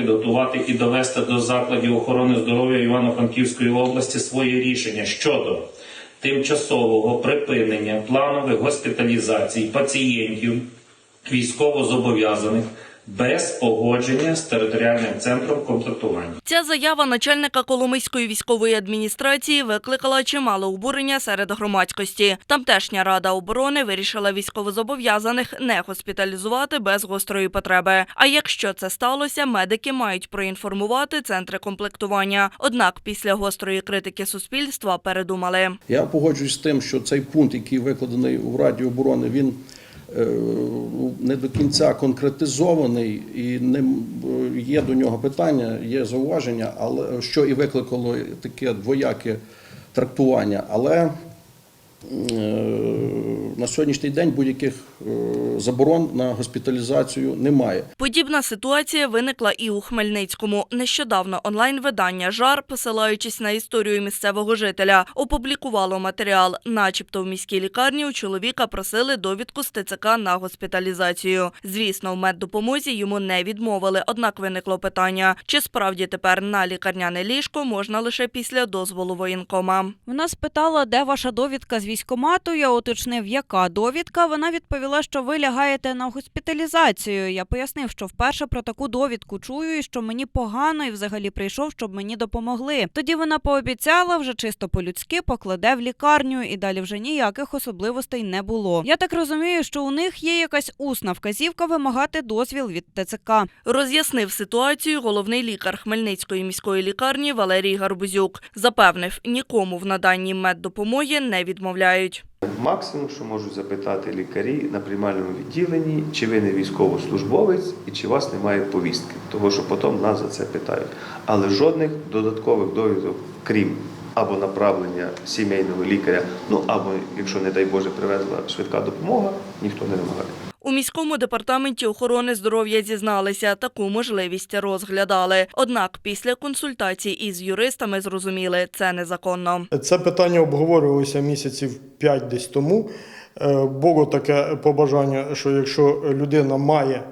підготувати і довести до закладів охорони здоров'я Івано-Франківської області своє рішення щодо тимчасового припинення планових госпіталізацій пацієнтів військовозобов'язаних без погодження з територіальним центром комплектування. Ця заява начальника Коломийської військової адміністрації викликала чимало обурення серед громадськості. Тамтешня рада оборони вирішила військовозобов'язаних не госпіталізувати без гострої потреби. А якщо це сталося, медики мають проінформувати центри комплектування. Однак після гострої критики суспільства передумали. Я погоджуюсь з тим, що цей пункт, який викладений у Раді оборони, він не до кінця конкретизований і не є до нього питання, є зауваження, але що і викликало таке двояке трактування. Але е, на сьогоднішній день будь-яких е, заборон на госпіталізацію немає. Подібна ситуація виникла і у Хмельницькому. Нещодавно онлайн-видання «Жар», посилаючись на історію місцевого жителя, опублікувало матеріал. Начебто в міській лікарні у чоловіка просили довідку з ТЦК на госпіталізацію. Звісно, в меддопомозі йому не відмовили, однак виникло питання, чи справді тепер на лікарняне ліжко можна лише після дозволу воєнкома. Вона спитала, де ваша довідка з військомату. Я уточнив, яка довідка. Вона відповіла, що ви лягаєте на госпіталізацію. Я пояснив, що вперше про таку довідку чую, і що мені погано, і взагалі прийшов, щоб мені допомогли. Тоді вона пообіцяла вже чисто по-людськи покладе в лікарню, і далі вже ніяких особливостей не було. Я так розумію, що у них є якась усна вказівка вимагати дозвіл від ТЦК. Роз'яснив ситуацію головний лікар Хмельницької міської лікарні Валерій Гарбузюк. Запевнив, нікому в наданні меддопомоги не відмовляють. Максимум, що можуть запитати лікарі на приймальному відділенні, чи ви не військовослужбовець і чи у вас немає повістки, тому що потім нас за це питають. Але жодних додаткових довідок, крім або направлення сімейного лікаря, ну або якщо, не дай Боже, привезла швидка допомога, ніхто не вимагає. У міському департаменті охорони здоров'я зізналися, таку можливість розглядали. Однак після консультацій із юристами зрозуміли, це незаконно. Це питання обговорювалося місяців 5 десь тому. Е, Було таке побажання, що якщо людина має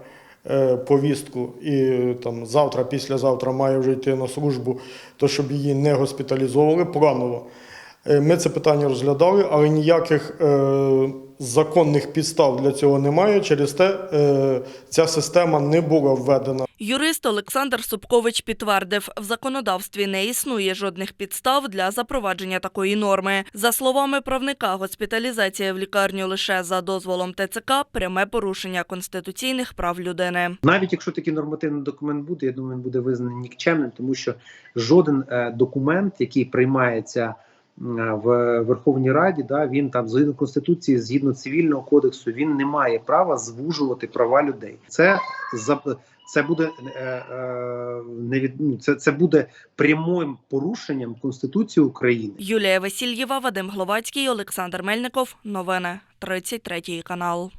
е, повістку і там завтра, післязавтра має вже йти на службу, то щоб її не госпіталізовували планово. Е, Ми це питання розглядали, але ніяких законних підстав для цього немає. Через те е, ця система не була введена. Юрист Олександр Собкович підтвердив, в законодавстві не існує жодних підстав для запровадження такої норми. За словами правника, госпіталізація в лікарню лише за дозволом ТЦК – пряме порушення конституційних прав людини. Навіть якщо такий нормативний документ буде, я думаю, він буде визнаний нікчемним, тому що жоден е, документ, який приймається в Верховній Раді, да, він там згідно конституції, згідно цивільного кодексу, він не має права звужувати права людей. Це це буде е, е, не від, ну, це, це буде прямим порушенням Конституції України. Юлія Васильєва, Вадим Гловацький, Олександр Мельников. Новини 33 канал.